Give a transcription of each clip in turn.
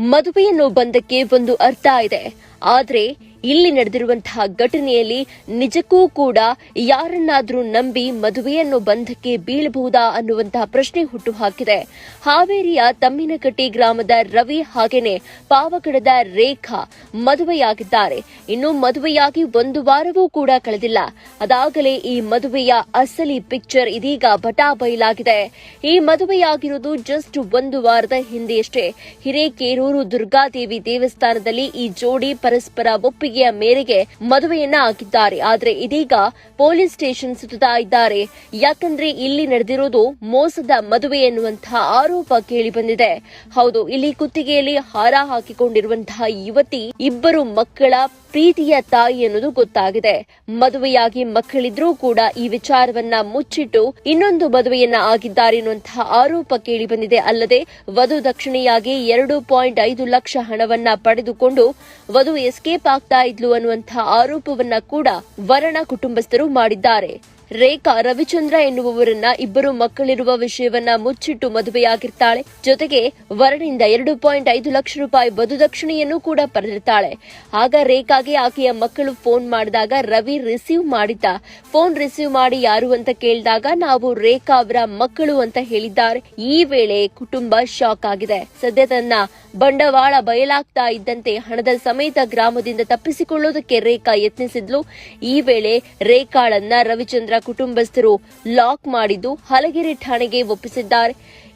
ಮದುವೆಯನ್ನು ಬಂದಕ್ಕೆ ಒಂದು ಅರ್ಥ ಇದೆ. ಆದ್ರೆ ಇಲ್ಲಿ ನಡೆದಿರುವಂತಹ ಘಟನೆಯಲ್ಲಿ ನಿಜಕ್ಕೂ ಕೂಡ ಯಾರನ್ನಾದರೂ ನಂಬಿ ಮದುವೆಯನ್ನು ಬಂಧಕ್ಕೆ ಬೀಳಬಹುದಾ ಅನ್ನುವಂತಹ ಪ್ರಶ್ನೆ ಹುಟ್ಟುಹಾಕಿದೆ. ಹಾವೇರಿಯ ತಮ್ಮಿನಕಟ್ಟಿ ಗ್ರಾಮದ ರವಿ ಹಾಗೇನೆ ಪಾವಗಡದ ರೇಖಾ ಮದುವೆಯಾಗಿದ್ದಾರೆ. ಇನ್ನು ಮದುವೆಯಾಗಿ ಒಂದು ವಾರವೂ ಕೂಡ ಕಳೆದಿಲ್ಲ. ಅದಾಗಲೇ ಈ ಮದುವೆಯ ಅಸಲಿ ಪಿಕ್ಚರ್ ಇದೀಗ ಬಟಾ ಬಯಲಾಗಿದೆ. ಈ ಮದುವೆಯಾಗಿರುವುದು ಜಸ್ಟ್ ಒಂದು ವಾರದ ಹಿಂದೆಯಷ್ಟೇ. ಹಿರೇಕೇರೂರು ದುರ್ಗಾದೇವಿ ದೇವಸ್ಥಾನದಲ್ಲಿ ಈ ಜೋಡಿ ಪರಸ್ಪರ ಒಪ್ಪಿಗೆಯ ಮೇರೆಗೆ ಮದುವೆಯನ್ನ ಆಗಿದ್ದಾರೆ ಆದ್ರೆ ಇದೀಗ ಪೊಲೀಸ್ ಸ್ಟೇಷನ್ ಸುತ್ತಾ ಇದ್ದಾರೆ. ಯಾಕಂದ್ರೆ ಇಲ್ಲಿ ನಡೆದಿರೋದು ಮೋಸದ ಮದುವೆ ಎನ್ನುವಂತಹ ಆರೋಪ ಕೇಳಿ ಬಂದಿದೆ. ಹೌದು, ಇಲ್ಲಿ ಕುತ್ತಿಗೆಯಲ್ಲಿ ಹಾರ ಹಾಕಿಕೊಂಡಿರುವಂತಹ ಯುವತಿ ಇಬ್ಬರು ಮಕ್ಕಳ ಪ್ರೀತಿಯ ತಾಯಿ ಅನ್ನೋದು ಗೊತ್ತಾಗಿದೆ. ಮದುವೆಯಾಗಿ ಮಕ್ಕಳಿದ್ರೂ ಕೂಡ ಈ ವಿಚಾರವನ್ನ ಮುಚ್ಚಿಟ್ಟು ಇನ್ನೊಂದು ಮದುವೆಯನ್ನ ಆಗಿದ್ದಾರೆ ಎನ್ನುವಂತಹ ಆರೋಪ ಕೇಳಿ ಬಂದಿದೆ. ಅಲ್ಲದೆ ವಧು ದಕ್ಷಿಣೆಯಾಗಿ ಎರಡು ಪಾಯಿಂಟ್ ಐದು ಲಕ್ಷ ಹಣವನ್ನ ಪಡೆದುಕೊಂಡು ವಧು ಎಸ್ಕೇಪ್ ಆಗ್ತಾ ಇದ್ಲು ಅನ್ನುವಂತಹ ಆರೋಪವನ್ನ ಕೂಡ ವರಣ ಕುಟುಂಬಸ್ಥರು ಮಾಡಿದ್ದಾರೆ. ರೇಖಾ ರವಿಚಂದ್ರ ಎನ್ನುವವರನ್ನ ಇಬ್ಬರು ಮಕ್ಕಳಿರುವ ವಿಷಯವನ್ನ ಮುಚ್ಚಿಟ್ಟು ಮದುವೆಯಾಗಿರ್ತಾಳೆ. ಜೊತೆಗೆ ವರನಿಂದ ಎರಡು ಪಾಯಿಂಟ್ ಐದು ಲಕ್ಷ ರೂಪಾಯಿ ಬದುದಕ್ಷಿಣೆಯನ್ನು ಕೂಡ ಪಡೆದಿರ್ತಾಳೆ. ಆಗ ರೇಖಾಗೆ ಆಕೆಯ ಮಕ್ಕಳು ಫೋನ್ ಮಾಡಿದಾಗ ರವಿ ರಿಸೀವ್ ಮಾಡಿದ್ದ. ಫೋನ್ ರಿಸೀವ್ ಮಾಡಿ ಯಾರು ಅಂತ ಕೇಳಿದಾಗ ನಾವು ರೇಖಾ ಅವರ ಮಕ್ಕಳು ಅಂತ ಹೇಳಿದ್ದಾರೆ. ಈ ವೇಳೆ ಕುಟುಂಬ ಶಾಕ್ ಆಗಿದೆ. ಸದ್ಯ ತನ್ನ ಬಂಡವಾಳ ಬಯಲಾಗ್ತಾ ಇದ್ದಂತೆ ಹಣದ ಸಮೇತ ಗ್ರಾಮದಿಂದ ತಪ್ಪಿಸಿಕೊಳ್ಳೋದಕ್ಕೆ ರೇಖಾ ಯತ್ನಿಸಿದ್ಲು. ಈ ವೇಳೆ ರೇಖಾಳನ್ನ ರವಿಚಂದ್ರ ಕುಟುಂಬಸ್ಥರು ಲಾಕ್ ಮಾಡಿದ್ದು ಹಲಗೆರೆ ಠಾಣೆಗೆ ಒಪ್ಪಿಸಿದ್ದಾರೆ.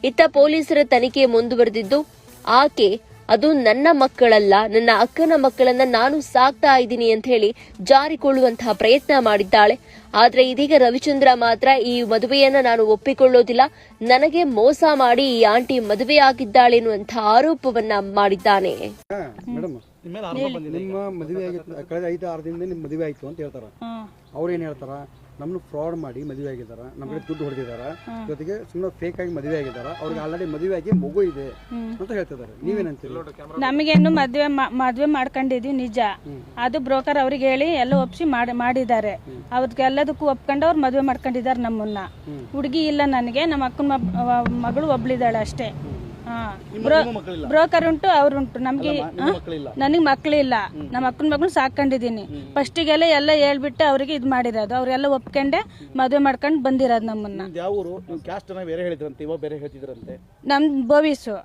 ಇತ್ತ ಪೊಲೀಸರ ತನಿಖೆ ಮುಂದುವರೆದಿದ್ದು ಆಕೆ ಅದು ನನ್ನ ಮಕ್ಕಳಲ್ಲ ನನ್ನ ಅಕ್ಕನ ಮಕ್ಕಳನ್ನ ನಾನು ಸಾಕ್ತಾ ಇದ್ದೀನಿ ಅಂತ ಹೇಳಿ ಜಾರಿಕೊಳ್ಳುವಂತಹ ಪ್ರಯತ್ನ ಮಾಡಿದ್ದಾಳೆ. ಆದ್ರೆ ಇದೀಗ ರವಿಚಂದ್ರ ಮಾತ್ರ ಈ ಮದುವೆಯನ್ನ ನಾನು ಒಪ್ಪಿಕೊಳ್ಳೋದಿಲ್ಲ. ನನಗೆ ಮೋಸ ಮಾಡಿ ಈ ಆಂಟಿ ಮದುವೆಯಾಗಿದ್ದಾಳೆ ಎನ್ನುವಂತಹ ಆರೋಪವನ್ನ ಮಾಡಿದ್ದಾನೆ. ಮೇಡಮ್ ನಿಮ್ಮ ಮದುವೆ ಕಳೆದ ಐದು ಆರು ದಿನದಿಂದ ನಿಮ್ಮ ಮದುವೆ ಆಯ್ತು ಅಂತ ಹೇಳ್ತಾರ. ಅವ್ರೇನ್ ಏನ್ ಹೇಳ್ತಾರ? ನಮ್ಮನ್ನು ಫ್ರಾಡ್ ಮಾಡಿ ಮದುವೆ ಆಗಿದಾರ ನಮ್ಮ ಕಡೆ ದುಡ್ಡು ಹೊಡೆದಿದಾರ ಜೊತೆಗೆ ಸುಮ್ಮನೆ ಫೇಕ್ ಆಗಿ ಮದುವೆ ಆಗಿದಾರ ಅವ್ರಿಗೆ ಆಲ್ರೆಡಿ ಮದುವೆ ಆಗಿ ಮಗು ಇದೆ ಅಂತ ಹೇಳ್ತಿದ್ದಾರೆ. ನೀವೇನಂತೀರಿ ನಮಗೇನು ಮದುವೆ ಮದುವೆ ಮದ್ವೆ ಮಾಡ್ಕೊಂಡಿದ್ವಿ ನಿಜ. ಅದು ಬ್ರೋಕರ್ ಅವ್ರಿಗೆ ಹೇಳಿ ಎಲ್ಲ ಒಪ್ಸಿ ಮಾಡಿ ಮಾಡಿದ್ದಾರೆ. ಅವ್ರಿಗೆ ಎಲ್ಲದಕ್ಕೂ ಒಪ್ಕೊಂಡು ಅವ್ರು ಮದುವೆ ಮಾಡ್ಕೊಂಡಿದ್ದಾರೆ ನಮ್ಮನ್ನ. ಹುಡುಗಿ ಇಲ್ಲ ನನಗೆ ನಮ್ಮ ಅಕ್ಕನ ಮಗಳು ಒಬ್ಳಿದಾಳೆ ಅಷ್ಟೇ. ಬ್ರೋಕರ್ ಉಂಟು ಅವ್ರು ಉಂಟು. ನಮ್ಗೆ ನನಗೆ ಮಕ್ಕಳಿಲ್ಲ ನಮ್ಮ ಅಕ್ಕನ ಮಗನ ಸಾಕೊಂಡಿದ್ದೀನಿ ಫಸ್ಟಿಗೆಲ್ಲ ಎಲ್ಲ ಹೇಳ್ಬಿಟ್ಟು ಅವ್ರಿಗೆ ಇದು ಮಾಡಿರೋದು. ಅವ್ರೆಲ್ಲ ಒಪ್ಕೊಂಡೆ ಮದುವೆ ಮಾಡ್ಕೊಂಡು ಬಂದಿರೋದು ನಮ್ಮನ್ನ. ಯಾವ ಊರು? ನೀವು ಕ್ಯಾಸ್ಟ್ ಅನ್ನ ಬೇರೆ ಹೇಳಿದ್ರಂತೆ ಇವಾಗ ಬೇರೆ ಹೇಳ್ತಿದ್ರಂತೆ. ನಮ್ ಬೋವಿಸು.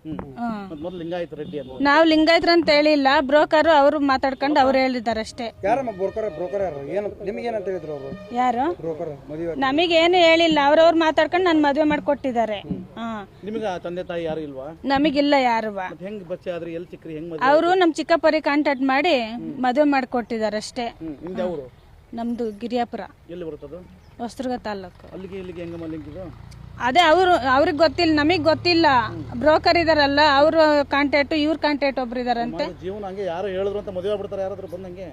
ನಾವು ಲಿಂಗಾಯತ್ರ ಅಂತ ಹೇಳಿಲ್ಲ. ಬ್ರೋಕರ್ ಅವರು ಮಾತಾಡ್ಕೊಂಡು ಅವ್ರು ಹೇಳಿದ್ದಾರೆ ಅಷ್ಟೇ. ಯಾರಮ್ಮ ಬ್ರೋಕರ್ ಬ್ರೋಕರ್ ಯಾರು ಏನು ನಿಮಗೆ ಏನಂತ ಹೇಳಿದ್ರು ಅವರು? ಯಾರು? ಬ್ರೋಕರ್ ಮದುವೆ ನಮಗೇನು ಹೇಳಿಲ್ಲ. ಅವ್ರವ್ರು ಮಾತಾಡ್ಕೊಂಡು ನಾನು ಮದುವೆ ಮಾಡ್ಕೊಟ್ಟಿದ್ದಾರೆ. ಹಾ. ನಿಮಗೆ ತಂದೆ ತಾಯಿ ಯಾರು ಇಲ್ವಾ? ನಮಗಿಲ್ಲ ಯಾರು ಹೆಂಗ್ ಬಚ್ಚೆ ಆದ್ರಿ ಎಲ್ಲಿ ಸಿಕ್ರಿ ಹೆಂಗ್ ಮದ್ವೆ ಅವರು ನಮ್ ಚಿಕ್ಕಪ್ಪರಿಗೆ ಕಾಂಟ್ಯಾಕ್ಟ್ ಮಾಡಿ ಮದುವೆ ಮಾಡ್ಕೊಟ್ಟಿದ್ದಾರೆ ಅಷ್ಟೇ. ಹ್ಮ್ ನಿಮ್ದು ಗಿರಿಯಾಪುರ. ಎಲ್ಲಿ ಬರ್ತದು ಹೊಸದುರ್ಗ ತಾಲೂಕು. ಅಲ್ಲಿಗೆ ಇಲ್ಲಿಗೆ ಹೆಂಗಮ್ಮ ಲಿಂಕ್ ಇದು? ಅದೇ ಅವರು ಅವ್ರಿಗೆ ಗೊತ್ತಿಲ್ಲ ನಮಗ್ ಗೊತ್ತಿಲ್ಲ. ಬ್ರೋಕರ್ ಇದಾರಲ್ಲ ಅವ್ರ ಕಾಂಟ್ಯಾಕ್ಟ್ ಇವ್ರ ಕಾಂಟ್ಯಾಕ್ಟ್ ಒಬ್ರು ಇದಾರಂತೆ ಜೀವನ ಹಂಗೆ ಯಾರು ಹೇಳಿದ್ರು ಅಂತ ಮದುವೆ ಆಗ್ಬಿಡ್ತಾರೆ ಯಾರಾದ್ರೂ ಬಂದಂಗೆ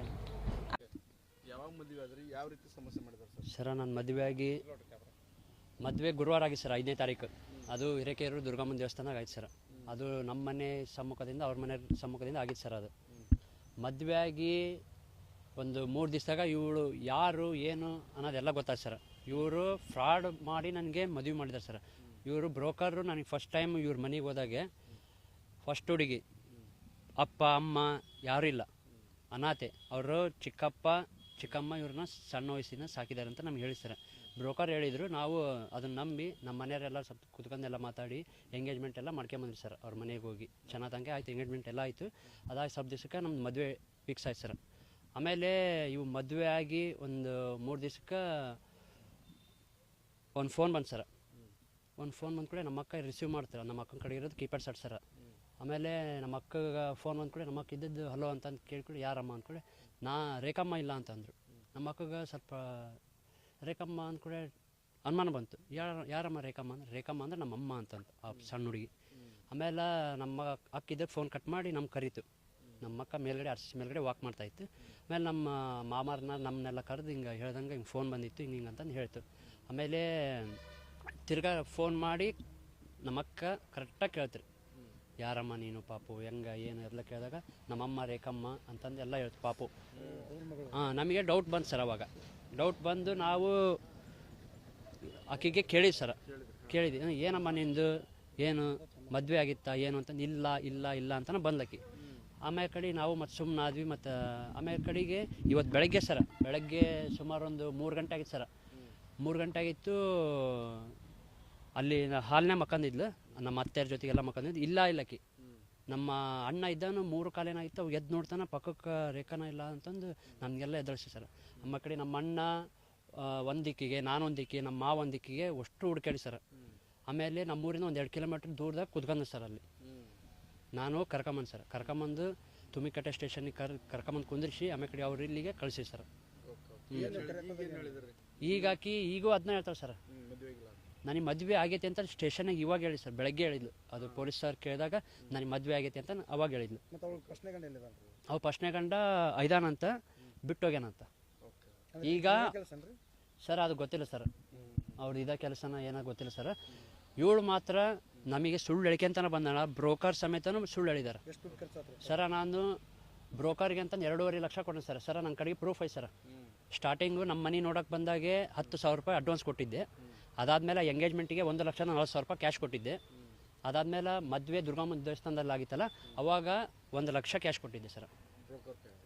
ಸರ್ ನಾನು ಮದುವೆ ಆಗಿ ಮದುವೆ ಗುರುವಾರ ಆಗಿ ಸರ್ ಐದನೇ ತಾರೀಕು. ಅದು ಹಿರೇಕೆರೂರು ದುರ್ಗಮ್ಮನ ದೇವಸ್ಥಾನ ಆಯ್ತು ಸರ್. ಅದು ನಮ್ಮ ಮನೆ ಸಮ್ಮುಖದಿಂದ ಅವ್ರ ಮನೆ ಸಮ್ಮುಖದಿಂದ ಆಗಿತ್ತು ಸರ್ ಅದು. ಮದುವೆ ಆಗಿ ಒಂದು ಮೂರು ದಿವಸದಾಗ ಇವಳು ಯಾರು, ಏನು ಅನ್ನೋದೆಲ್ಲ ಗೊತ್ತಾಯ್ತು ಸರ್. ಇವರು ಫ್ರಾಡ್ ಮಾಡಿ ನನಗೆ ಮದುವೆ ಮಾಡಿದ್ದಾರೆ ಸರ್. ಇವರು ಬ್ರೋಕರು ನನಗೆ ಫಸ್ಟ್ ಟೈಮ್ ಇವ್ರ ಮನೆಗೆ ಹೋದಾಗೆ ಫಸ್ಟ್ ಹುಡುಗಿ. ಅಪ್ಪ, ಅಮ್ಮ ಯಾರೂ ಇಲ್ಲ. ಅನಾಥೆ ಅವರು ಚಿಕ್ಕಪ್ಪ, ಚಿಕ್ಕಮ್ಮ ಇವ್ರನ್ನ ಸಣ್ಣ ವಯಸ್ಸಿನ ಸಾಕಿದ್ದಾರೆ ಅಂತ ನಮ್ಗೆ ಹೇಳಿ ಸರ್. ಬ್ರೋಕರ್ ಹೇಳಿದರು, ನಾವು ಅದನ್ನ ನಂಬಿ ನಮ್ಮ ಮನೆಯವರೆಲ್ಲ ಸ್ವಲ್ಪ ಕುತ್ಕೊಂಡೆಲ್ಲ ಮಾತಾಡಿ ಎಂಗೇಜ್ಮೆಂಟ್ ಎಲ್ಲ ಮಾಡ್ಕೊಂಬಂದ್ರಿ ಸರ್ ಅವ್ರ ಮನೆಗೆ ಹೋಗಿ. ಚೆನ್ನಾಗಿ ತಂಗೆ ಆಯ್ತು ಎಂಗೇಜ್ಮೆಂಟ್ ಎಲ್ಲ ಆಯಿತು. ಅದಾಗಿ ಸ್ವಲ್ಪ ದಿವ್ಸಕ್ಕೆ ನಮ್ಮ ಮದುವೆ ಫಿಕ್ಸ್ ಆಯ್ತು ಸರ್. ಆಮೇಲೆ ಇವು ಮದುವೆ ಆಗಿ ಒಂದು ಮೂರು ದಿವ್ಸಕ್ಕೆ ಒಂದು ಫೋನ್ ಬಂತು ಸರ್. ಒಂದು ಫೋನ್ ಬಂದ ಕೂಡ ನಮ್ಮ ಅಕ್ಕ ರಿಸೀವ್ ಮಾಡ್ತಾರೆ. ನಮ್ಮ ಅಕ್ಕನ ಕಡೆ ಇರೋದು ಕೀಪ್ಯಾಡ್ ಸೆಟ್ ಸರ್. ಆಮೇಲೆ ನಮ್ಮ ಅಕ್ಕಗೆ ಫೋನ್ ಬಂದ ಕೂಡ ನಮ್ಮ ಅಕ್ಕ ಇದ್ದದ್ದು ಹಲೋ ಅಂತಂದು ಕೇಳ್ಕೊಳ್ಳಿ ಯಾರಮ್ಮ? ಅಂದ್ಕೊಳ್ಳಿ ನಾ ರೇಖಮ್ಮ ಇಲ್ಲ ಅಂತಂದರು. ನಮ್ಮ ಅಕ್ಕಗೆ ಸ್ವಲ್ಪ ರೇಖಮ್ಮ ಅಂದ್ಕೂಡೆ ಅನುಮಾನ ಬಂತು. ಯಾರ ಯಾರಮ್ಮ ರೇಖಮ್ಮ ಅಂದ್ರೆ ರೇಖಮ್ಮ ಅಂದ್ರೆ ನಮ್ಮ ಅಮ್ಮ ಅಂತಂತ ಆ ಸಣ್ಣ ಹುಡುಗಿ. ಆಮೇಲೆ ನಮ್ಮ ಅಕ್ಕಿದ್ದ ಫೋನ್ ಕಟ್ ಮಾಡಿ ನಮ್ಗೆ ಕರೀತು. ನಮ್ಮ ಅಕ್ಕ ಮೇಲ್ಗಡೆ ಅರ್ಸಿ ಮೇಲ್ಗಡೆ ವಾಕ್ ಮಾಡ್ತಾಯಿತ್ತು ಆಮೇಲೆ ನಮ್ಮ ಮಾಮಾರನ್ನ ನಮ್ಮನ್ನೆಲ್ಲ ಕರೆದು ಹಿಂಗೆ ಹೇಳ್ದಂಗೆ ಹಿಂಗೆ ಫೋನ್ ಬಂದಿತ್ತು ಹಿಂಗೆ ಹಿಂಗೆ ಅಂತಂದು ಹೇಳ್ತು. ಆಮೇಲೆ ತಿರ್ಗಾ ಫೋನ್ ಮಾಡಿ ನಮ್ಮ ಅಕ್ಕ ಕರೆಕ್ಟಾಗಿ ಕೇಳ್ತಾರೆ. ಯಾರಮ್ಮ ನೀನು ಪಾಪು? ಹೆಂಗ, ಏನು? ಎಲ್ಲ ಕೇಳಿದಾಗ, ನಮ್ಮಮ್ಮ ರೇಖಮ್ಮ ಅಂತಂದು ಎಲ್ಲ ಹೇಳ್ತು ಪಾಪು. ಹಾಂ, ನಮಗೆ ಡೌಟ್ ಬಂತು ಸರ್ ಅವಾಗ. ಡೌಟ್ ಬಂದು ನಾವು ಆಕೆಗೆ ಕೇಳಿ ಸರ್ ಕೇಳಿದ್ವಿ ಏನಮ್ಮ ನಿಂದು? ಏನು? ಮದುವೆ ಆಗಿತ್ತಾ? ಏನು? ಅಂತ, ಇಲ್ಲ ಇಲ್ಲ ಇಲ್ಲ ಅಂತಲೇ ಬಂದ್ಲಕ್ಕಿ ಆಮೇಲೆ ಕಡೆ ನಾವು ಮತ್ತು ಸುಮ್ಮನೆ ಆದ್ವಿ, ಮತ್ತು ಆಮೇಲೆ ಕಡೆಗೆ ಇವತ್ತು ಬೆಳಗ್ಗೆ ಸರ ಬೆಳಗ್ಗೆ ಸುಮಾರು ಒಂದು ಮೂರು ಗಂಟೆ ಆಗಿತ್ತು ಸರ ಮೂರು ಗಂಟೆ ಆಗಿತ್ತು ಅಲ್ಲಿ ಹಾಲನ್ನೇ ಮಕ್ಕಂದಿದ್ಲು ನಮ್ಮ ಅತ್ತೆಯರ ಜೊತೆಗೆಲ್ಲ ಮಕ್ಕಂದಿದ್ದು ಇಲ್ಲ ಇಲ್ಲಕ್ಕಿ. ನಮ್ಮ ಅಣ್ಣ ಇದ್ದಾನು ಮೂರು ಕಾಲೇನಾಗಿತ್ತು ಅವು ಎದ್ದು ನೋಡ್ತಾನೆ ಪಕ್ಕಕ್ಕೆ ರೇಖಾನ ಇಲ್ಲ ಅಂತಂದು ನಮಗೆಲ್ಲ ಎದುರಿಸಿ ಸರ್ ನಮ್ಮ ಕಡೆ ನಮ್ಮ ಅಣ್ಣ ಒಂದಿಕ್ಕಿಗೆ ದಿಕ್ಕಿಗೆ ನಾನು ಒಂದು ದಿಕ್ಕಿಗೆ ನಮ್ಮ ಮಾವ ಒಂದು ದಿಕ್ಕಿಗೆ ಅಷ್ಟು ಹುಡ್ಕಾಡಿ ಸರ್ ಆಮೇಲೆ ನಮ್ಮೂರಿಂದ ಒಂದು ಎರಡು ಕಿಲೋಮೀಟ್ರ್ ದೂರದಾಗ ಕುದ್ಕಂದ ಸರ್ ಅಲ್ಲಿ. ನಾನು ಕರ್ಕೊಂಬಂದು ಸರ್. ಕರ್ಕೊಂಬಂದು ತುಮಿಕಟ್ಟೆ ಸ್ಟೇಷನ್ಗೆ ಕರ್ ಕರ್ಕೊಂಬಂದು ಕುಂದಿರಿಸಿ ಆಮೇಲೆ ಕಡೆ ಅವ್ರು ಇಲ್ಲಿಗೆ ಕಳಿಸಿ ಸರ್ ಈಗ ಆಕಿ ಈಗೂ ಅದನ್ನ ಹೇಳ್ತಾರೆ ಸರ್. ನನಗೆ ಮದುವೆ ಆಗೈತೆ ಅಂತ ಸ್ಟೇಷನ್ಗೆ ಇವಾಗ ಹೇಳಿ ಸರ್ ಬೆಳಗ್ಗೆ ಹೇಳಿದ್ಲು. ಅದು ಪೊಲೀಸ್ ಸರ್ ಕೇಳಿದಾಗ ನನಗೆ ಮದುವೆ ಆಗೈತೆ ಅಂತ ಅವಾಗ ಹೇಳಿದ್ಲು. ಅವ್ರು ಅವ್ಳು ಪ್ರಶ್ನೆ ಗಂಡ ಎಲ್ಲಿದಾನ್ರಿ ಅವು ಫಸ್ಟ್ನೇ ಗಂಡ ಐದಾನಂತ ಬಿಟ್ಟೋಗ್ಯಾನಂತ ಈಗ ಸರ್ ಅದು ಗೊತ್ತಿಲ್ಲ ಸರ್. ಅವ್ರು ಇದ ಕೆಲಸನ ಏನೋ ಗೊತ್ತಿಲ್ಲ ಸರ್. ಇವಳು ಮಾತ್ರ ನಮಗೆ ಸುಳ್ಳು ಹೇಳಿಕೆಂತನ ಬಂದಣ ಬ್ರೋಕರ್ ಸಮೇತನೂ ಸುಳ್ಳು ಖರ್ಚಾತ್ರಿ ಸರ? ನಾನು ಬ್ರೋಕರ್ಗೆ ಅಂತ ಎರಡೂವರೆ ಲಕ್ಷ ಕೊಟ್ಟೆ ಸರ್. ಸರ್ ನನ್ನ ಕಡೆಗೆ ಪ್ರೂಫ್ ಐತೆ ಸರ್. ಸ್ಟಾರ್ಟಿಂಗು ನಮ್ಮ ಮನೆ ನೋಡೋಕೆ ಬಂದಾಗೆ ಹತ್ತು ಸಾವಿರ ರೂಪಾಯಿ ಅಡ್ವಾನ್ಸ್ ಕೊಟ್ಟಿದ್ದೆ. ಅದಾದಮೇಲೆ ಎಂಗೇಜ್ಮೆಂಟಿಗೆ ಒಂದು ಲಕ್ಷ ನಲ್ವತ್ತು ಸಾವಿರ ರೂಪಾಯಿ ಕ್ಯಾಶ್ ಕೊಟ್ಟಿದ್ದೆ. ಅದಾದಮೇಲೆ ಮದುವೆ ದುರ್ಗಮ್ಮ ದೇವಸ್ಥಾನದಲ್ಲಿ ಆಗಿತ್ತಲ್ಲ ಅವಾಗ ಒಂದು ಲಕ್ಷ ಕ್ಯಾಶ್ ಕೊಟ್ಟಿದ್ದೆ ಸರ್.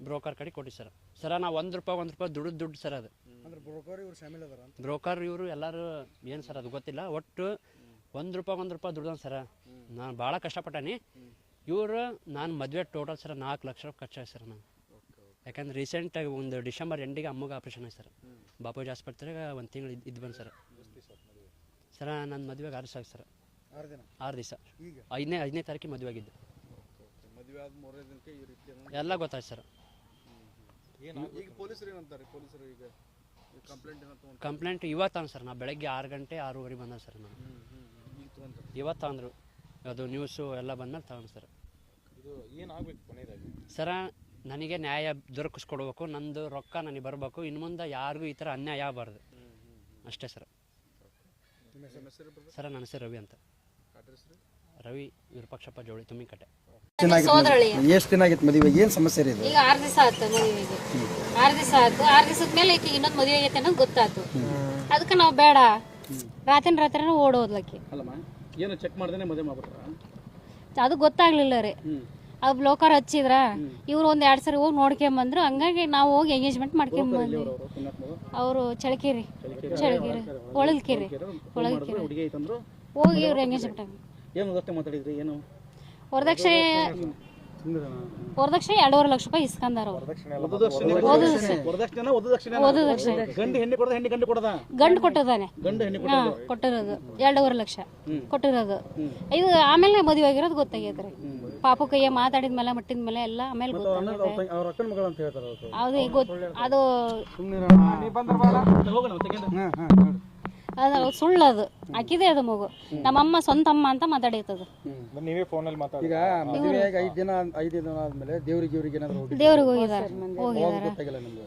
ಬ್ರೋಕರ್ ಕಡೆ ಕೊಟ್ಟಿದ್ದೆ ಸರ್. ಸರ ನಾವು ಒಂದು ರೂಪಾಯಿ ಒಂದು ರೂಪಾಯಿ ದುಡ್ಡು ದುಡ್ಡು ಸರ್ ಅದು. ಬ್ರೋಕರ್ ಇವ್ರು ಎಲ್ಲರೂ ಏನು ಸರ್ ಅದು ಗೊತ್ತಿಲ್ಲ ಒಟ್ಟು ಒಂದು ರೂಪಾಯಿ ಒಂದು ರೂಪಾಯಿ ದುಡ್ದಾನ ಸರ. ನಾನು ಭಾಳ ಕಷ್ಟಪಟ್ಟನಿ. ಇವರು ನಾನು ಮದುವೆ ಟೋಟಲ್ ಸರ್ ನಾಲ್ಕು ಲಕ್ಷ ರೂಪಾಯಿ ಖರ್ಚಾಗಿ ಸರ್ ನಾನು. ಯಾಕಂದ್ರೆ ರೀಸೆಂಟಾಗಿ ಒಂದು ಡಿಸೆಂಬರ್ ಎಂಡಿಗೆ ಅಮ್ಮಗೆ ಆಪ್ರೇಷನ್ ಆಯ್ತು ಸರ್. ಬಾಪೂಜಿ ಆಸ್ಪತ್ರೆಗೆ ಒಂದು ತಿಂಗಳು ಇದ್ದು ಬಂದು ಸರ್. ಸರ ನನ್ನ ಮದುವೆಗೆ ಆರು ಸಾವಿರ ಸರ್. ಆರು ದಿನ? ಆರು ದಿವಸ. ಈಗ? ಐದನೇ ಐದನೇ ತಾರೀಕಿಗೆ ಮದುವೆ ಆಗಿದ್ದು ಮದುವೆ ಆದ ಮೂರನೇ ದಿನಕ್ಕೆ ಈ ರೀತಿ ಎಲ್ಲ ಗೊತ್ತಾಯ್ತು ಸರ್. ಏನು ಈಗ ಪೊಲೀಸರು ಏನಂತಾರೆ ಪೊಲೀಸರು ಈಗ ಕಂಪ್ಲೇಂಟ್ ಇವತ್ತು ಒಂದು ಕಂಪ್ಲೇಂಟ್ ಇವತ್ತಾನ ಸರ್ ನಾ ಬೆಳಗ್ಗೆ ಆರು ಗಂಟೆ ಆರೂವರೆ ಬಂದ ಸರ್ ನಾನು. ಈಗ ತಗೊಂತಾರೆ ಇವತ್ತು ಅಂದರು. ಅದು ನ್ಯೂಸು ಎಲ್ಲ ಬಂದ್ಮೇಲೆ ತಗೊಂಡು ಸರ್. ಇದು ಏನಾಗಬೇಕು ಕೊನೆಯದಾಗಿ? ಸರ ನನಗೆ ನ್ಯಾಯ ದೊರಕಿಸ್ಕೊಡ್ಬೇಕು ನಂದು ರೊಕ್ಕ ನನಗೆ ಬರಬೇಕು ಇನ್ನು ಮುಂದೆ ಯಾರಿಗೂ ಈ ಥರ ಅನ್ಯಾಯ ಆಗಬಾರ್ದು. ಅಷ್ಟೇ ಸರ್? ಸರ ನನ್ನ ಹೆಸರು ರವಿ ಅಂತ. ರವಿ ವಿರೂಪಾಕ್ಷಪ್ಪ ಜೋಳಿ ತುಮ್ಮಿಕಟ್ಟೆ. ಎಷ್ಟು ದಿನ ಆಗಿತ್ತು ಮದುವೆ? ಏನು ಸಮಸ್ಯೆ ರೀ ಇದು? ಈಗ ಆರು ದಿವಸ ಆಯ್ತು ಮದುವೆಗೆ. ಆರು ದಿವಸ ಆಯ್ತು. ಆರು ದಿವಸದ ಮೇಲೆ ಈಕೆ ಇನ್ನೊಂದು ಮದುವೆ ಆಗೈತೆ ಅನ್ನೋದು ಗೊತ್ತಾಯ್ತು. ಅದಕ್ಕೆ ನಾವು ಬೇಡ. ರಾತ್ರಿ ರಾತ್ರಿ ಓಡೋದ್ಲಕ್ಕೆ ಅಲ್ಲಮ್ಮ ಏನು ಚೆಕ್ ಮಾಡ್ದೇನೆ ಮದುವೆ ಮಾಡ್ಬಿಟ್ರ? ಅದು ಗೊತ್ತಾಗ್ಲಿಲ್ಲ ರೀ. ಅದು ಬ್ಲೋಕರ್ ಹಚ್ಚಿದ್ರ ಇವ್ರು ಒಂದ್ ಎರಡ್ ಸರಿ ಹೋಗಿ ನೋಡ್ಕೊಂಬಂದ್ರು ಹಂಗಾಗಿ ನಾವು ಹೋಗಿ ಎಂಗೇಜ್ಮೆಂಟ್ ಮಾಡ್ಕೊಂಬಂದ್ವಿ ಅವರು ಚಳಕಿರಿ ಚಳಕಿರಿ ಒಳಲ್ಕೆರಿ ಒಳಲ್ಕೆರಿ ಹುಡುಗಿ ಐತಂದ್ರು ಹೋಗಿ ಇವ್ರು ಎಂಗೇಜ್ಮೆಂಟ್ ಏನು ಅಷ್ಟೇ ಮಾತಾಡಿದ್ರಿ? ಏನು? ವರದಕ್ಷಿಣೆ ವರದಕ್ಷಿಣೆ ಎರಡೂವರೆ ಲಕ್ಷ ರೂಪಾಯಿ ಇಸ್ಕಂದಾರ ಗಂಡು ಕೊಟ್ಟಿದ್ದಾನೆ ಕೊಡದ ಹೆಣ್ಣು ಗಂಡು ಕೊಡದ? ಗಂಡು ಕೊಟ್ಟದಾನೆ. ಗಂಡು ಹೆಣ್ಣು ಹಾ ಕೊಟ್ಟಿರೋದು. ಎರಡೂವರೆ ಲಕ್ಷ. ಕೊಟ್ಟಿರೋದು. ಇದು ಆಮೇಲೆ ಮದುವೆ ಆಗಿರೋದು ಗೊತ್ತಾಗೈತ್ರಿ. ಪಾಪು ಕೈಯ ಮಾತಾಡಿದ್ಮೇಲೆ ಮಟ್ಟಿದ ಮೇಲೆ ಎಲ್ಲ ಆಮೇಲೆ ಗೊತ್ತಾಗೈತೆ ಅವ್ರ ಅಕ್ಕನ ಮಗಳು ಅಂತ ಹೇಳ್ತಾರೆ ಅವ್ರು. ಅದು ಅದು ಅದು ಸುಳ್ಳು ಅದು ಹಾಕಿದೆ ಅದು ಮಗು. ನಮ್ಮಮ್ಮ ಸ್ವಂತ ಅಮ್ಮ ಅಂತ ಮಾತಾಡೈತದು ನೀವೇ ಫೋನಲ್ಲಿ ಮಾತಾಡಿ. ಈಗ ಮದುವೆಯಾಗಿ ಐದು ದಿನ ಐದು ದಿನ ಆದ್ಮೇಲೆ ದೇವ್ರಿಗೆ ಇವ್ರಿಗೆ ಏನಾದ್ರು ಹೋಗಿ ದೇವ್ರಿಗೆ ಹೋಗಿದಾರೆ ಹೋಗಿದಾರೆ ಗೊತ್ತಾಗಿಲ್ಲ ನಿಮ್ಗೆ?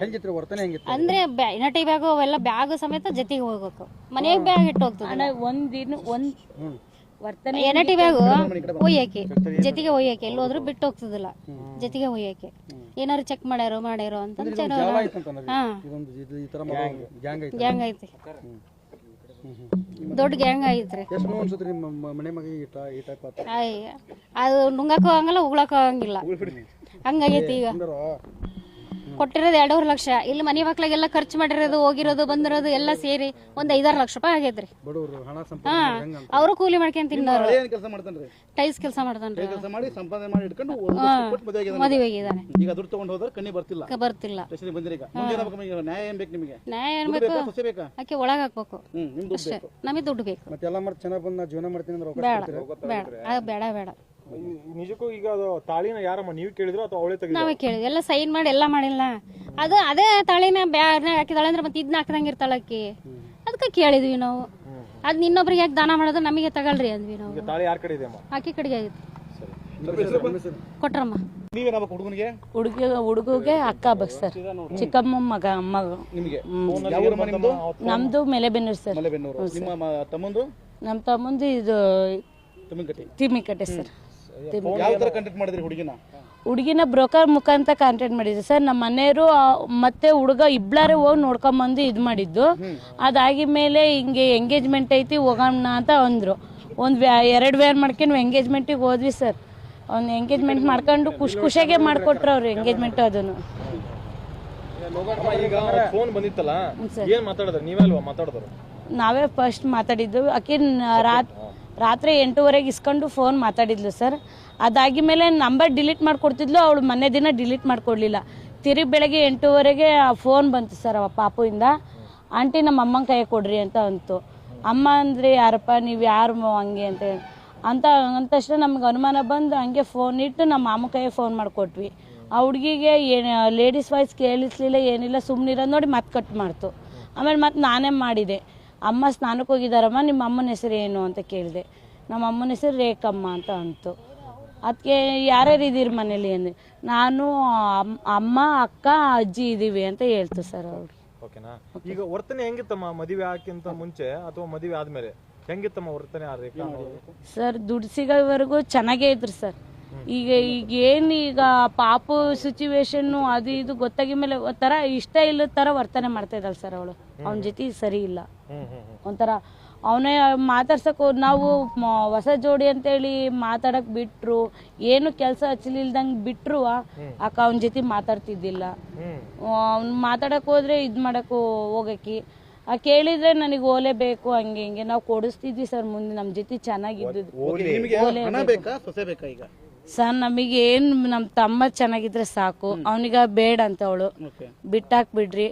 ಹೆಂಗಿತ್ತು ವರ್ತನೆ ಹೆಂಗಿತ್ತು? ಅಂದ್ರೆ ಬ್ಯಾ- ಬ್ಯಾಗು ಬ್ಯಾಗ್ ಅವೆಲ್ಲ ಬ್ಯಾಗ್ ಸಮೇತ ಜೊತೆಗೆ ಹೋಗ್ಬೇಕು. ಮನೆಗೆ ಬ್ಯಾಗ್ ಇಟ್ಟು ಹೋಗ್ತದೆ. ಒಂದಿನ ಒಂದ್ ವರ್ತನೆ ಎನಟಿ ಬ್ಯಾಗ್ ಒಯ್ಯಕ್ಕೆ ಜೊತೆಗೆ ಒಯ್ಯಕ್ಕೆ ಎಲ್ಲಿ ಹೋದ್ರು ಬಿಟ್ಟು ಹೋಗ್ತದಿಲ್ಲ ಜೊತೆಗೆ ಒಯ್ಯಕ್ಕೆ ಏನಾರು ಚೆಕ್ ಮಾಡ್ಯಾರೋ ಮಾಡ್ಯಾರೋ ಅಂತಂದ್ರೆ ಅಂತ ಗ್ಯಾಂಗ್ ಐತೆ. ಗ್ಯಾಂಗ್ ಐತಿ. ದೊಡ್ಡ ಗ್ಯಾಂಗ್ ಐತ್ರಿ ಅದು ನುಂಗಕ್ಕೂ ಹಂಗಲ್ಲ ಉಗ್ಳಕ್ಕೂ ಆಗಂಗಿಲ್ಲ. ಹಂಗಾಗೈತಿ ಈಗ. ಕೊಟ್ಟಿರೋದು ಎರಡೂವರೆ ಲಕ್ಷ. ಇಲ್ಲಿ ಮನೆ ಮಕ್ಳಿಗೆಲ್ಲ ಖರ್ಚು ಮಾಡಿರೋದು ಹೋಗಿರೋದು ಬಂದಿರೋದು ಎಲ್ಲ ಸೇರಿ ಒಂದ್ ಐದಾರು ಲಕ್ಷ ರೂಪಾಯಿ ಆಗೈತ್ರಿ ಹಣ ಹಾ ಅವರು ಕೂಲಿ ಮಾಡ್ಕೊಂಡ್ ತಿನ್ನೋರು. ಟೈಸ್ ಕೆಲಸ ಮಾಡ್ತಾನ್ರಿ? ಮದುವೆ ಆಗಿದಾನೆ. ಬರ್ತಿಲ್ಲ? ನ್ಯಾಯ ಏನ್ ಬೇಕು ಆಕೆ ಒಳಗ್ ಹಾಕ್ಬೇಕು. ಅಷ್ಟೇ. ಬೇಕು. ನಮಗೆ ದುಡ್ಡು ಬೇಕು. ಮತ್ತೆ ಎಲ್ಲ ಮಾಡಿ ಚೆನ್ನಾಗಿ ಬಂದು ನಾ ಜೀವನ ಮಾಡ್ತೀನಿ ಅಂದ್ರೆ ಅವಕಾಶ ಬೇಡ. ಕೊಡ್ತೀರಾ? ಬೇಡ. ಬೇಡ ಬೇಡ. ನಿಜಕ್ಕೂ ಈಗ ಅದು ತಾಳಿನ ಯಾರಮ್ಮ ನೀವು ಕೇಳಿದ್ರು ಅಥವಾ ಅವಳೇ ತೆಗೆದು? ನಾವೇ ಕೇಳಿದ್ವಿ. ಎಲ್ಲ ಸೈನ್ ಮಾಡಿ ಎಲ್ಲ ಮಾಡಿಲ್ಲ. ಅದು ಅದೇ ತಾಳಿನ ಬ್ಯಾರ್ನ ಹಾಕಿದಾಳೆ ಅಂದ್ರೆ ಮತ್ತೆ ಇದನ್ನ ಹಾಕ್ದಂಗೆ ಇರ್ತಾಳೆ ಆಕಿ. ಅದಕ್ಕೆ ಕೇಳಿದ್ವಿ ನಾವು. ಅದ್ ಇನ್ನೊಬ್ರಿಗೆ ಯಾಕೆ ದಾನ ಮಾಡೋದು ನಮಗೆ ತಗೊಳ್ರಿ ಅಂದ್ವಿ ನಾವು. ತಾಳಿ ಯಾರ ಕಡೆ ಇದೆ ಅಮ್ಮ? ಆಕಿ ಕಡೆಗೆ ಆಗಿತ್ತು. ಕೊಟ್ರಮ್ಮ. ನೀವೇನಪ್ಪ ಹುಡುಗನಿಗೆ? ಹುಡುಗ ಹುಡುಗಗೆ ಅಕ್ಕ ಬಗ್ ಸರ್ ಚಿಕ್ಕಮ್ಮ ಮಗ ಮಗ ನಿಮಗೆ? ಯಾವ ಊರಮ್ಮ ನಿಮ್ದು ನಮ್ದು ಮೆಲೆಬೆನ್ನೂರು ಸರ್. ಮಲೆಬೆನ್ನೂರು. ನಿಮ್ಮ ಮ- ತಮ್ಮಂದು? ನಮ್ಮ ತಮ್ಮಂದು ಇದು ತುಮ್ಮಿಕಟ್ಟಿ ತಿಮ್ಮಿಕಟ್ಟೆ ಸರ್. ಯಾವ ತರ ಮಾಡಿದ್ರಿ ಹುಡುಗಿನ? ಹುಡುಗಿನ ಬ್ರೋಕರ್ ಮುಖಾಂತರ ಕಾಂಟ್ಯಾಕ್ಟ್ ಮಾಡಿದ್ದೆ. ಸರ್ ನಮ್ಮ ಮನೆಯವರು ಮತ್ತೆ ಹುಡುಗ ಇಬ್ಳಾರೆ ಹೋಗಿ ನೋಡ್ಕೊಂಬಂದು ಇದು ಮಾಡಿದ್ದು. ಅದಾಗಿ ಮೇಲೆ ಹಿಂಗೆ ಎಂಗೇಜ್ಮೆಂಟ್ ಐತಿ ಹೋಗೋಣ ಅಂತ ಅಂದ್ರು. ಒಂದು ಎರಡು ವೇರ್ ಮಾಡ್ಕೊಂಡು ಎಂಗೇಜ್ಮೆಂಟಿಗೆ ಹೋದ್ವಿ ಸರ್. ಒಂದು ಎಂಗೇಜ್ಮೆಂಟ್ ಮಾಡ್ಕೊಂಡು ಖುಷಿ ಖುಷಿಯಾಗೆ ಮಾಡಿಕೊಟ್ರು ಅವ್ರು ಎಂಗೇಜ್ಮೆಂಟ್ ಅದನ್ನು. ಈಗ ಫೋನ್ ಬಂದಿತ್ತಲ್ಲ? ಸರ್. ಏನ್ ಮಾತಾಡಿದ್ರು? ನೀವೇ ಅಲ್ವಾ ಮಾತಾಡಿದ್ರು? ನಾವೇ ಫಸ್ಟ್ ಮಾತಾಡಿದ್ದು. ಆಕೆ ರಾತ್ ರಾತ್ರಿ ಎಂಟೂವರೆಗೆ ಇಸ್ಕೊಂಡು ಫೋನ್ ಮಾತಾಡಿದ್ಲು ಸರ್ ಅದಾಗಿ ಮೇಲೆ ನಂಬರ್ ಡಿಲೀಟ್ ಮಾಡಿಕೊಡ್ತಿದ್ಲು, ಅವಳು ಮೊನ್ನೆ ದಿನ ಡಿಲೀಟ್ ಮಾಡಿಕೊಡ್ಲಿಲ್ಲ. ತಿರುಗಿ ಬೆಳಗ್ಗೆ ಎಂಟೂವರೆಗೆ ಫೋನ್ ಬಂತು ಸರ್ ಅವ ಪಾಪುಯಿಂದ ಆಂಟಿ, ನಮ್ಮ ಅಮ್ಮನ ಕೈ ಕೊಡ್ರಿ ಅಂತ ಅಂತು. ಅಮ್ಮ ಅಂದರೆ ಯಾರಪ್ಪ, ನೀವು ಯಾರು ಹಂಗೆ ಅಂತ ಅಂತ, ಅಂದ ತಕ್ಷಣ ನಮ್ಗೆ ಅನುಮಾನ ಬಂದು ಹಂಗೆ ಫೋನ್ ಇಟ್ಟು ನಮ್ಮ ಮಾಮ ಕೈಗೆ ಫೋನ್ ಮಾಡಿಕೊಟ್ವಿ. ಆ ಹುಡುಗಿಗೆ ಏನು ಲೇಡೀಸ್ ವಾಯ್ಸ್ ಕೇಳಿಸ್ಲಿಲ್ಲ, ಏನಿಲ್ಲ ಸುಮ್ಮನಿರೋದು ನೋಡಿ ಮತ್ತೆ ಕಟ್ ಮಾಡ್ತು. ಆಮೇಲೆ ಮತ್ತೆ ನಾನೇ ಮಾಡಿದೆ. ಅಮ್ಮ ಸ್ನಾನಕ್ಕೆ ಹೋಗಿದ್ದಾರಮ್ಮ ನಿಮ್ಮ ಅಮ್ಮನ ಹೆಸರು ಏನು ಅಂತ ಕೇಳಿದೆ. ನಮ್ಮ ಅಮ್ಮನ ಹೆಸರು ರೇಖಮ್ಮ ಅಂತ ಅಂತು. ಅದಕ್ಕೆ ಯಾರ್ಯಾರು ಇದ್ದೀರಿ ಮನೇಲಿ ಅಂದ್ರೆ ನಾನು ಅಮ್- ಅಮ್ಮ ಅಕ್ಕ ಅಜ್ಜಿ ಇದ್ದೀವಿ ಅಂತ ಹೇಳ್ತು ಸರ್ ಅವ್ರು. ಓಕೆನಾ? ಈಗ ವರ್ತನೆ ಹೆಂಗಿತ್ತಮ್ಮ? ಮದುವೆ ಹಾಕಿಂತ ಮುಂಚೆ ಅಥವಾ ಮದುವೆ ಆದ್ಮೇಲೆ? ಹೆಂಗಿತ್ತಮ್ಮ ವರ್ತನೆ ಆ ರೇಖಾ ಸರ್ ದುಡ್ಡು ಸಿಗೋವರೆಗೂ ಚೆನ್ನಾಗೇ ಇದ್ರು ಸರ್. ಈಗ ಈಗ ಏನು ಈಗ ಪಾಪು ಸಿಚುವೇಶನ್ನು ಅದು ಇದು ಗೊತ್ತಾಗಿ ಮೇಲೆ ಒಂಥರ ಇಷ್ಟ ಇಲ್ಲದ ಥರ ವರ್ತನೆ ಮಾಡ್ತಾ ಇದ್ದಾಳೆ ಸರ್ ಅವಳು. ಅವನ ಜೊತೆ ಸರಿ ಇಲ್ಲ. ಒಂಥರ ಅವನೇ ಮಾತಾಡ್ಸಕ್ ಹೋದ್ ನಾವು ಹೊಸ ಜೋಡಿ ಅಂತೇಳಿ ಮಾತಾಡಕ್ ಬಿಟ್ರು ಏನು ಕೆಲಸ ಹಚ್ಚಲಿಲ್ದಂಗೆ ಬಿಟ್ರು ಅಕ್ಕ ಅವನ ಜೊತೆ ಮಾತಾಡ್ತಿದ್ದಿಲ್ಲ. ಅವ್ನ್ ಮಾತಾಡಕ್ ಹೋದ್ರೆ ಇದ್ ಮಾಡಕ್ ಹೋಗಕ್ಕಿ. ಆ ಕೇಳಿದ್ರೆ ನನಗೆ ಓಲೆ ಬೇಕು ಹಂಗೆ ಹಿಂಗೆ. ನಾವು ಕೊಡಿಸ್ತಿದ್ವಿ ಸರ್ ಮುಂದೆ ನಮ್ಮ ಜೊತೆ ಚೆನ್ನಾಗಿದ್ದು ನಿಮಗೆ ಓಲೆ ಹಣ ಬೇಕಾ ಸೊಸೆ ಬೇಕಾ ಈಗ? ಸರ್ ನಮಗೆ ಏನು ನಮ್ಮ ತಮ್ಮ ಚೆನ್ನಾಗಿದ್ರೆ ಸಾಕು. ಅವನಿಗ ಬೇಡ ಅಂತ ಅವಳು ಬಿಟ್ಟಾಕ್ ಬಿಡ್ರಿ.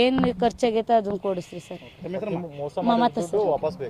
ಏನು ಖರ್ಚಾಗೈತೆ ಅದನ್ನ ಕೊಡಿಸ್ರಿ ಸರ್. ಮಮತಾ ಬೇಕು.